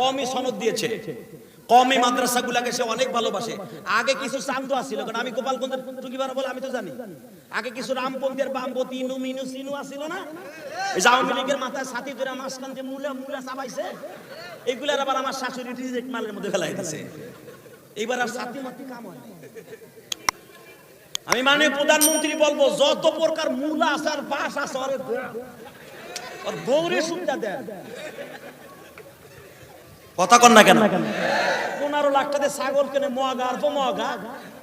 কমই সনদ দিয়েছে। কমই মাদ্রাসাগুলাকে সে অনেক ভালোবাসে। আগে কিছু চান্দু আসছিল কারণ আমি গোপালগঞ্জের টুকিবার বলে আমি তো জানি। আগে কিছু রামপন্থী আর বামপন্থী ইনু মিনু সিনু আসছিল না? এই আওয়ামী লীগের মাথায় সাথী ধরে মাঝখান যে মুলা মুলা চাবাইছে এগুলার আবার আমার শাশুড়ি রিজেক্ট মালের মধ্যে ফেলাই দিছে। এইবার আর সাথী মাতি কাম হয় আমি মানে প্রধানমন্ত্রী বলব, যত প্রকার মূলা আছে আর বাস আছে, ওরে বৌরে সুবিধা দেন। কথা কন না কেন? পনেরো লাখ টাকা ছাগল কেনে মগা আর মগা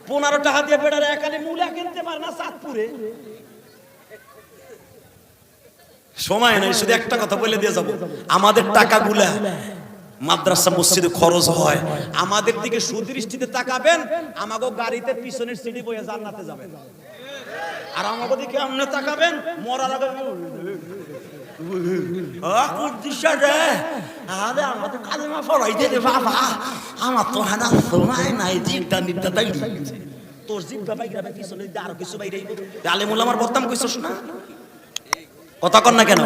পনেরো টাকা দিয়ে বেড়ার একালে মূলা কিনতে পারে না চাঁদপুরে। সময় নাই শুধু একটা কথা বলে দিয়ে যাব। আমাদের টাকাগুলা মাদ্রাসা মসজিদে খরচ হয়। আমাদের দিকে সুদৃষ্টিতে তাকাবেন আমাগো গাড়িতে পিছনের সিঁড়ি বয়ে জান্নাতে যাবেন। আর আমাগো দিকে আমনে তাকাবেন মরার আগে রে? বাবা। আমার তো তাই তোর কিছু কথা না কেন?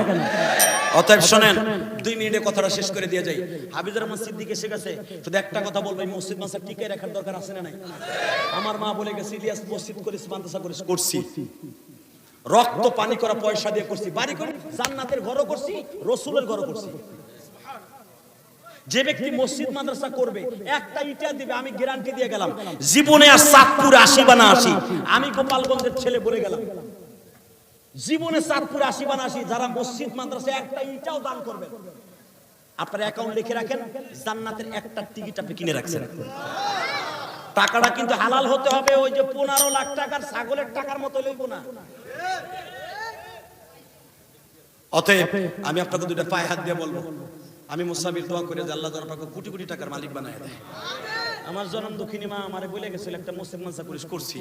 অতএব শোনেন, দুই মিনিটে কথাটা শেষ করে দিয়ে যাই। হাবিজুর রহমান সিদ্দিক এসে গেছে। শুধু একটা কথা বলব, মসজিদ মাসা টিকে রাখার দরকার আছে না নাই? আমার মা বলে গেছে, ইলিয়াস মসজিদ করিস, মাদ্রাসা করিস, করছি। রক্ত পানি করা পয়সা দিয়ে করছি। বাড়ি করি, জান্নাতের ঘরও করছি, রসুলের ঘরও করছি। যে ব্যক্তি মসজিদ, মাদ্রাসা করবে, একটা ইটা দিবে, আমি গ্যারান্টি দিয়ে গেলাম। জীবনে আর চাঁদপুর আসি বা না আসি আমি গোপালগঞ্জের ছেলে বলে গেলাম। জীবনে চাঁদপুর আসি বা না আসি যারা মসজিদ, মাদ্রাসা, একটা ইটাও দান করবে। আপনার অ্যাকাউন্ট লিখে রাখেন, জান্নাতের একটা টিকিট আপনি কিনে রাখছেন। টাকাটা কিন্তু হালাল হতে হবে, ওই যে পনেরো লাখ টাকার ছাগলের টাকার মতো লইব না। অতএব আমি আপনাকে দুইটা পায়ে হাত দিয়ে বলব। আমি মুসাফির দোয়া করে যে আল্লাহ তাআলা আপনাকে কোটি কোটি টাকার মালিক বানায় দেয়। আমার জনম দক্ষিণী মা আমারে বলে গেছিল একটা মুসলিম মানসা করিস করছি।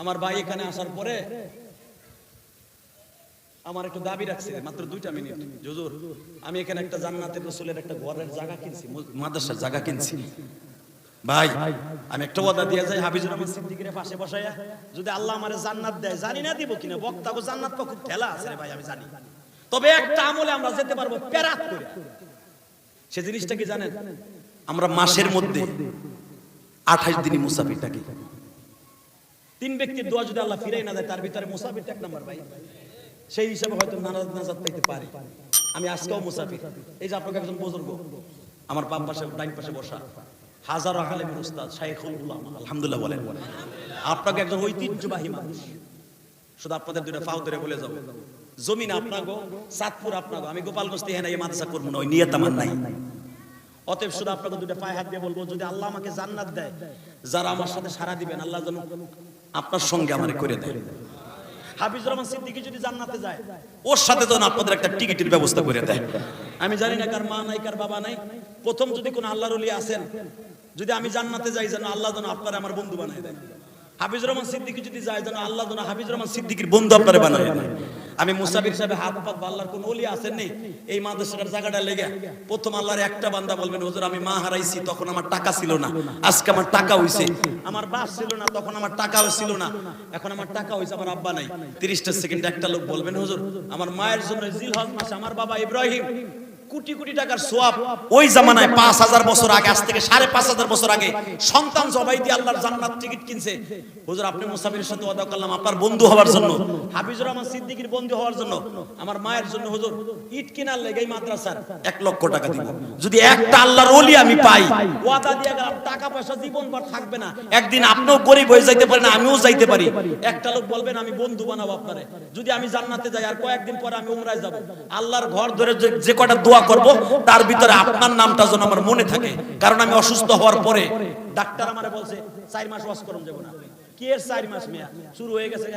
আমার ভাই এখানে আসার পরে আমার একটু দাবি রাখছে মাত্র দুইটা মিনিট। জুজুর আমি এখানে একটা জান্নাতের রসুলের একটা ঘরের জায়গা কিনছি মাদ্রাসার জায়গা কিনছি। ভাই আমি একটা ওয়াদা দিয়ে যাই হাবিজুর রহমান সিদ্দিকের পাশে বসাইয়া যদি আল্লাহ আমারে জান্নাত দেয় জানি না দিব কিনা বক্তাগো জান্নাত পা খুব ঠেলা আছে রে ভাই আমি জানি। তবে একটা আমলে আমরা যেতে পারব প্যারাত করে। সে জিনিসটা কি জানেন? আমরা মাসের মধ্যে আঠাশ দিনই মুসাফির থাকি। তিন ব্যক্তির দোয়া যদি আল্লাহ ফিরাই না দেয় তার ভিতরে মুসাফির এক নাম্বার ভাই। সেই হিসাবে হয়তো নানাজ নাজাত পাইতে পারি। আমি আজকেও মুসাফির। এই যে আপনাকে একজন বুজুর্গ আমার বাম পাশে ডাইন পাশে বসা। আলেমের উস্তাদ শাইখুল উলামা আলহামদুলিল্লাহ বলেন। আপনাকে একজন ঐতিহ্যবাহী মানুষ। শুধু আপনাদের ধরে বলে যাব। জমিন আমি গোপালগঞ্জ থেকে এই মাদ্রাসা করব না, ওই নিয়ত আমার নাই। অতএব শুধু আপনাকে পায়ে হাত দিয়ে বলব, যদি আল্লাহ আমাকে জান্নাত দেয়, যারা আমার সাথে সারা দিবেন, আল্লাহ যেন আপনার সঙ্গে আমার করে দেয়। হাফিজ রহমান সিদ্দিকী যদি জান্নাতে যায়, ওর সাথে যেন আপনাদের একটা টিকিটের ব্যবস্থা করে দেয়। আমি জানি না কার মা নাই, কার বাবা নাই। প্রথম যদি কোনো আল্লাহর আসেন যদি আমি জান্নাতে যাই যেন আল্লাহ যেন আপনার আমার বন্ধু বানায় দেয়। হাফিজ রহমান সিদ্দিকী যদি যায় যেন আল্লাহ যেন হাফিজ রহমান সিদ্দিকীর বন্ধু আপনারে বানায় দেয়। আমি মুসাফির সাহেব হাত পাত আল্লাহর কোন ওলি আসেন নেই এই মাদ্রাসার জায়গাটা লেগে প্রথম আল্লাহর একটা বান্দা বলবেন, হুজুর, আমি মা হারাইছি, তখন আমার টাকা ছিল না। আজকে আমার টাকা হইছে। আমার বাস ছিল না, তখন আমার টাকাও ছিল না। এখন আমার টাকা হইছে, আমার আব্বা নাই। তিরিশটা সেকেন্ড একটা লোক বলবেন, হুজুর, আমার মায়ের জন্য জিলহজ মাসে আমার বাবা ইব্রাহিম কোটি কোটি টাকার সোয়াব ওই জামানায় পাঁচ হাজার বছর আগে, আজ থেকে সাড়ে পাঁচ হাজার বছর আগে সন্তান জবাই দিয়ে আল্লাহর জান্নাত টিকিট কিনছে। হুজুর, আপনি মুসাফিরের সাথে ওয়াদা করলাম, আপনার বন্ধু হওয়ার জন্য, হাফিজুর রহমান সিদ্দিকীর বন্ধু হওয়ার জন্য, আমার মায়ের জন্য, হুজুর, ইট কিনার লেগে মাদ্রাসার এক লক্ষ টাকা দিব। যদি একটা আল্লাহর ওলি আমি পাই, ওয়াদা দিয়ে গেলাম, টাকা পয়সা জীবন ভর থাকবে না। একদিন আপনিও গরিব হয়ে যাইতে পারেন, আমিও যাইতে পারি। একটা লোক বলবেন, আমি বন্ধু বানাবো আপনারে। যদি আমি জান্নাতে যাই, আর কয়েকদিন পরে আমি উমরায় যাব। আল্লাহর ঘর ধরে যে কটা দোয়া করব, তার ভিতরে আপনার নামটা যেন আমার মনে থাকে। কারণ আমি অসুস্থ হওয়ার পরে ডাক্তার আমারে বলছে, চার মাস ওয়াশ করুন যাব না। কি এর চার মাস মেয়া? শুরু হয়ে গেছে।